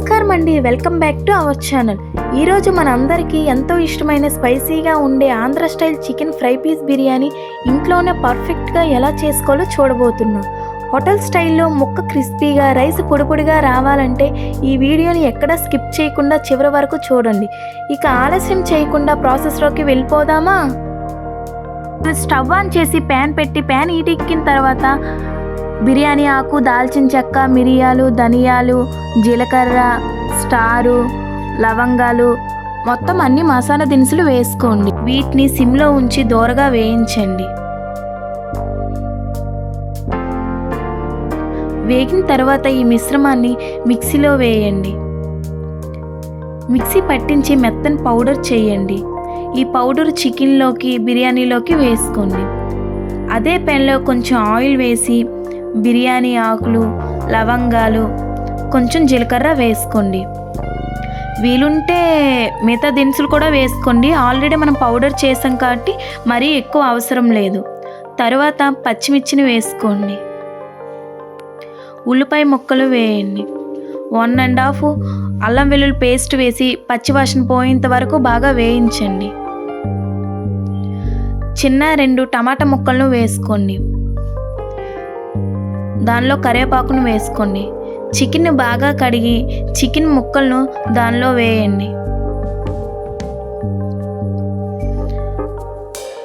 నమస్కారం అండి. Welcome back to our channel. ఈరోజు మన అందరికీ ఎంతో ఇష్టమైన స్పైసీగా ఉండే Andhra style chicken fry piece biryani ఇంట్లోనే పర్ఫెక్ట్గా ఎలా చేసుకోవాలో చూడబోతున్నాం. హోటల్ స్టైల్లో ముక్క క్రిస్పీగా రైస్ పొడిపొడిగా రావాలంటే ఈ వీడియోని ఎక్కడా స్కిప్ చేయకుండా చివరి వరకు చూడండి. ఇక ఆలస్యం చేయకుండా ప్రాసెస్లోకి వెళ్ళిపోదామా? స్టవ్ ఆన్ చేసి ప్యాన్ పెట్టి ప్యాన్ ఈటెక్కిన తర్వాత బిర్యానీ ఆకు దాల్చిన చెక్క మిరియాలు ధనియాలు జీలకర్ర స్టారు లవంగాలు మొత్తం అన్ని మసాలా దినుసులు వేసుకోండి. వీటిని సిమ్లో ఉంచి దోరగా వేయించండి. వేగిన తర్వాత ఈ మిశ్రమాన్ని మిక్సీలో వేయండి. మిక్సీ పట్టించి మెత్తని పౌడర్ చేయండి. ఈ పౌడర్ చికెన్లోకి బిర్యానీలోకి వేసుకోండి. అదే పెన్లో కొంచెం ఆయిల్ వేసి బిర్యానీ ఆకులు లవంగాలు కొంచెం జీలకర్ర వేసుకోండి. వీలుంటే మిగతా దినుసులు కూడా వేసుకోండి. ఆల్రెడీ మనం పౌడర్ చేసాం కాబట్టి మరీ ఎక్కువ అవసరం లేదు. తర్వాత పచ్చిమిర్చిని వేసుకోండి. ఉల్లిపాయ ముక్కలు వేయండి. వన్ అండ్ హాఫ్ అల్లం వెల్లుల్లి పేస్ట్ వేసి పచ్చివాసన పోయేంత వరకు బాగా వేయించండి. చిన్న రెండు టమాటా ముక్కలను వేసుకోండి. దానిలో కరివేపాకును వేసుకోండి. చికెన్ బాగా కడిగి చికెన్ ముక్కలను దానిలో వేయండి.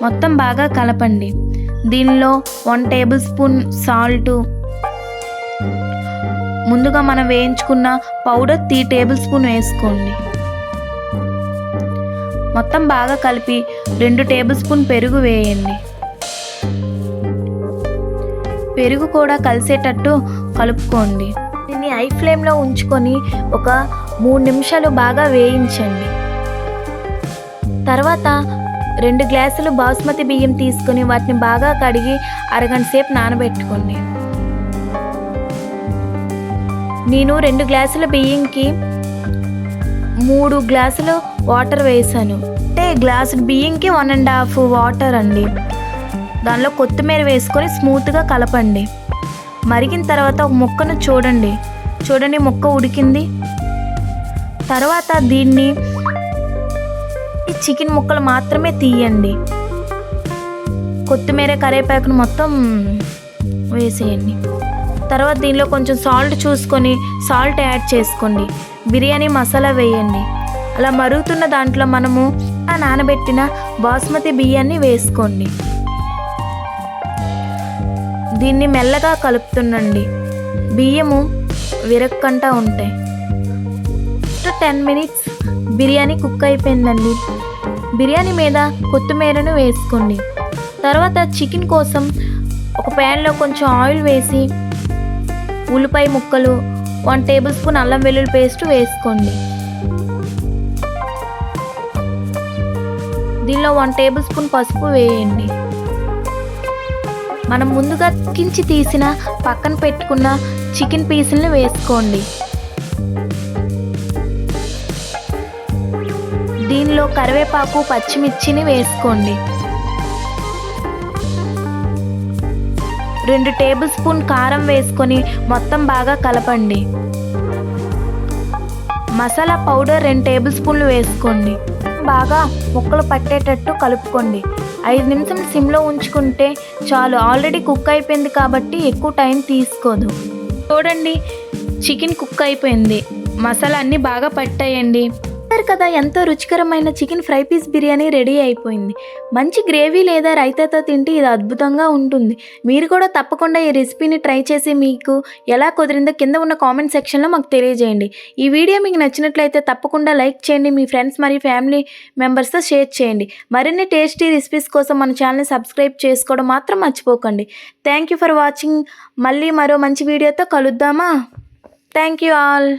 మొత్తం బాగా కలపండి. దీనిలో వన్ టేబుల్ స్పూన్ సాల్ట్. ముందుగా మనం వేయించుకున్న పౌడర్ త్రీ టేబుల్ స్పూన్ వేసుకోండి. మొత్తం బాగా కలిపి రెండు టేబుల్ స్పూన్ పెరుగు వేయండి. పెరుగు కూడా కలిసేటట్టు కలుపుకోండి. దీన్ని హై ఫ్లేమ్లో ఉంచుకొని ఒక మూడు నిమిషాలు బాగా వేయించండి. తర్వాత రెండు గ్లాసులు బాస్మతి బియ్యం తీసుకొని వాటిని బాగా కడిగి అరగంట సేపు నానబెట్టుకోండి. నేను రెండు గ్లాసుల బియ్యంకి మూడు గ్లాసులు వాటర్ వేసాను. అంటే గ్లాసు బియ్యంకి వన్ అండ్ హాఫ్ వాటర్ అండి. దానిలో కొత్తిమీర వేసుకొని స్మూత్గా కలపండి. మరిగిన తర్వాత ఒక ముక్కను చూడండి. చూడండి ముక్క ఉడికింది. తర్వాత దీన్ని ఈ చికెన్ ముక్కలు మాత్రమే తీయండి. కొత్తిమీర కరివేపాకును మొత్తం వేసేయండి. తర్వాత దీనిలో కొంచెం సాల్ట్ చూసుకొని సాల్ట్ యాడ్ చేసుకోండి. బిర్యానీ మసాలా వేయండి. అలా మరుగుతున్న దాంట్లో మనము ఆ నానబెట్టిన బాస్మతి బియ్యాన్ని వేసుకోండి. దీన్ని మెల్లగా కలుపుతుండండి. బియ్యము విరక్కంటా ఉంటాయి టెన్ మినిట్స్ బిర్యానీ కుక్ అయిపోయిందండి. బిర్యానీ మీద కొత్తిమీరను వేసుకోండి. తర్వాత చికెన్ కోసం ఒక ప్యాన్లో కొంచెం ఆయిల్ వేసి ఉల్లిపాయ ముక్కలు వన్ టేబుల్ స్పూన్ అల్లం వెల్లుల్లి పేస్ట్ వేసుకోండి. దీనిలో వన్ టేబుల్ స్పూన్ పసుపు వేయండి. మనం ముందుగా కించి తీసిన పక్కన పెట్టుకున్న చికెన్ పీసులను వేసుకోండి. దీనిలో కరివేపాకు పచ్చిమిర్చిని వేసుకోండి. రెండు టేబుల్ స్పూన్ కారం వేసుకొని మొత్తం బాగా కలపండి. మసాలా పౌడర్ రెండు టేబుల్ స్పూన్లు వేసుకోండి. బాగా ముక్కలు పట్టేటట్టు కలుపుకోండి. ఐదు నిమిషం సిమ్లో ఉంచుకుంటే చాలు. ఆల్రెడీ కుక్ అయిపోయింది కాబట్టి ఎక్కువ టైం తీసుకోదు. చూడండి చికెన్ కుక్ అయిపోయింది. మసాలా అన్నీ బాగా పట్టాయండి. చూసారు కదా ఎంతో రుచికరమైన chicken fry piece biryani ready అయిపోయింది. మంచి గ్రేవీ లేదా రైతాతో తింటే ఇది అద్భుతంగా ఉంటుంది. మీరు కూడా తప్పకుండా ఈ రెసిపీని ట్రై చేసి మీకు ఎలా కుదిరిందో కింద ఉన్న కామెంట్ సెక్షన్లో మాకు తెలియజేయండి. ఈ వీడియో మీకు నచ్చినట్లయితే తప్పకుండా లైక్ చేయండి మీ ఫ్రెండ్స్ మరియు ఫ్యామిలీ మెంబర్స్తో షేర్ చేయండి. మరిన్ని టేస్టీ రెసిపీస్ కోసం మన ఛానల్ని సబ్స్క్రైబ్ చేసుకోవడం మాత్రం మర్చిపోకండి. Thank you for watching. మళ్ళీ మరో మంచి వీడియోతో కలుద్దామా? Thank you all.